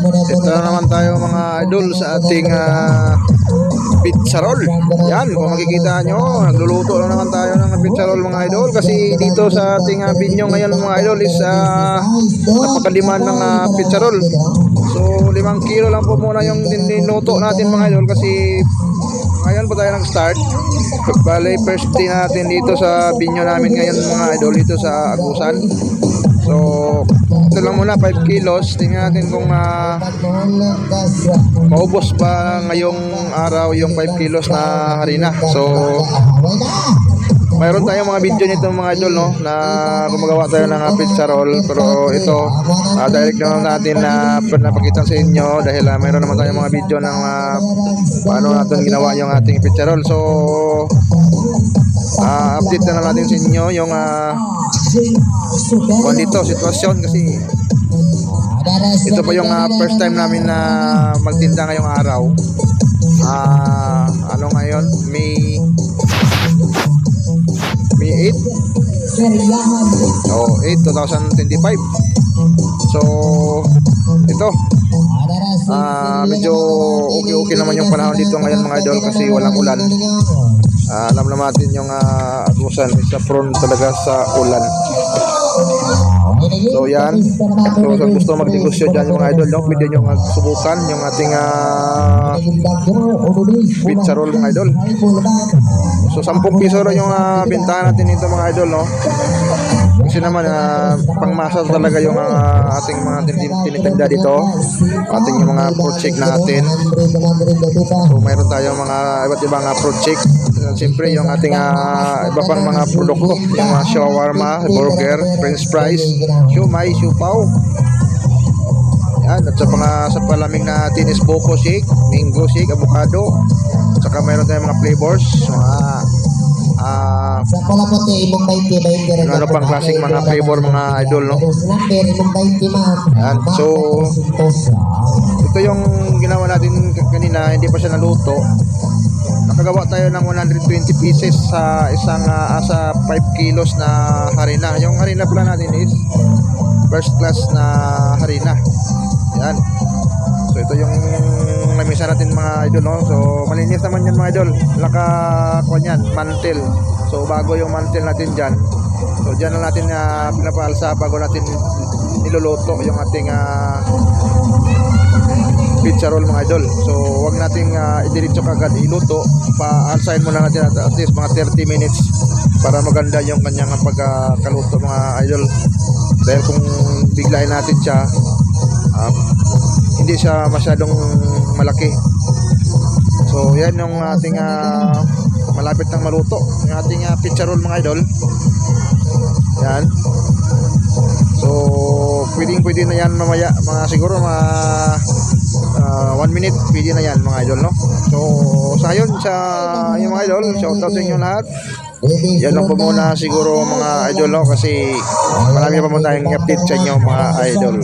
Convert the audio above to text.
Ito na naman tayo mga idol sa ating ah, pizza roll. Yan, kung makikita nyo, nagluluto na naman tayo ng pizza roll mga idol. Kasi dito sa ating uh, binyo ngayon mga idol is uh, napakaliman ng ah, pizza roll. So, limang kilo lang po muna yung niluto natin mga idol kasi tayo nag-start. Bale, first day natin dito sa binyo namin ngayon mga idol dito sa Agusan. So, ito lang muna 5 kilos. Tingnan natin kung ah, maubos pa ngayong araw yung 5 kilos na harina. So, mayroon tayong mga video nito mga idol no na gumagawa tayo ng uh, pizza roll. Pero ito uh, direct naman natin na napakita sa inyo dahil uh, mayroon naman tayong mga video ng uh, paano natin ginawa yung ating pizza roll. So uh, update na lang natin sa inyo yung uh, dito sitwasyon kasi ito pa yung uh, first time namin na magtinda ngayong araw. Ah ano ngayon? May 8 Oh, 8, 2025. So, ito. Ah, medyo okay-okay naman yung panahon dito ngayon mga idol kasi walang ulan. Ah, alam naman natin yung uh, Agusan isa prone talaga sa ulan. So yan. So sa gusto magnegosyo dyan yung mga idol, no? pwede nyo magsubukan yung ating ah, pizza roll mga idol. So 10 piso rin yung uh, bintahan natin dito mga idol, no? Kasi naman, uh, pangmasa talaga yung uh, ating mga tin- tinitinda dito. Ating yung mga project natin. So mayroon tayong mga iba't ibang uh, project. Uh, Siyempre yung ating uh, iba pang mga produkto. Yung mga shawarma, burger, french fries, siumay, siupaw. Yan, at sa mga sa palamig natin is Boco shake, mango shake, avocado. Saka mayroon tayong mga flavors. Mga ah Sa pala po te, imong 20, 20 rin. ano pang klaseng mga flavor mga idol, no? Number, imong 20 ma'am. Yan, so ito yung ginawa natin kanina, hindi pa siya naluto. Nakagawa tayo ng 120 pieces sa isang ah, sa 5 kilos na harina. Yung harina pala natin is first class na harina. Yan. So ito yung lamisa natin mga idol no. So malinis naman yan mga idol. Laka kuan yan, mantle. So bago yung mantle natin diyan. So diyan na natin uh, pinapaalsa bago natin niluluto yung ating ah, pizza roll mga idol. So wag nating uh, idiretso kagad iluto. Pa-ansayin muna natin at, least mga 30 minutes para maganda yung kanyang pagkakaluto mga idol. Dahil kung biglayin natin siya, ah, hindi siya masyadong malaki. So yan yung ating ah, malapit ng maluto. Yung ating ah, pizza roll mga idol. Yan. So pwedeng pwede na yan mamaya mga siguro mga ah, one minute pwede na yan mga idol no. So sa yun sa yung mga idol, shout out sa inyo lahat. Yan lang po muna siguro mga idol no kasi marami pa muna tayong update sa inyo mga idol.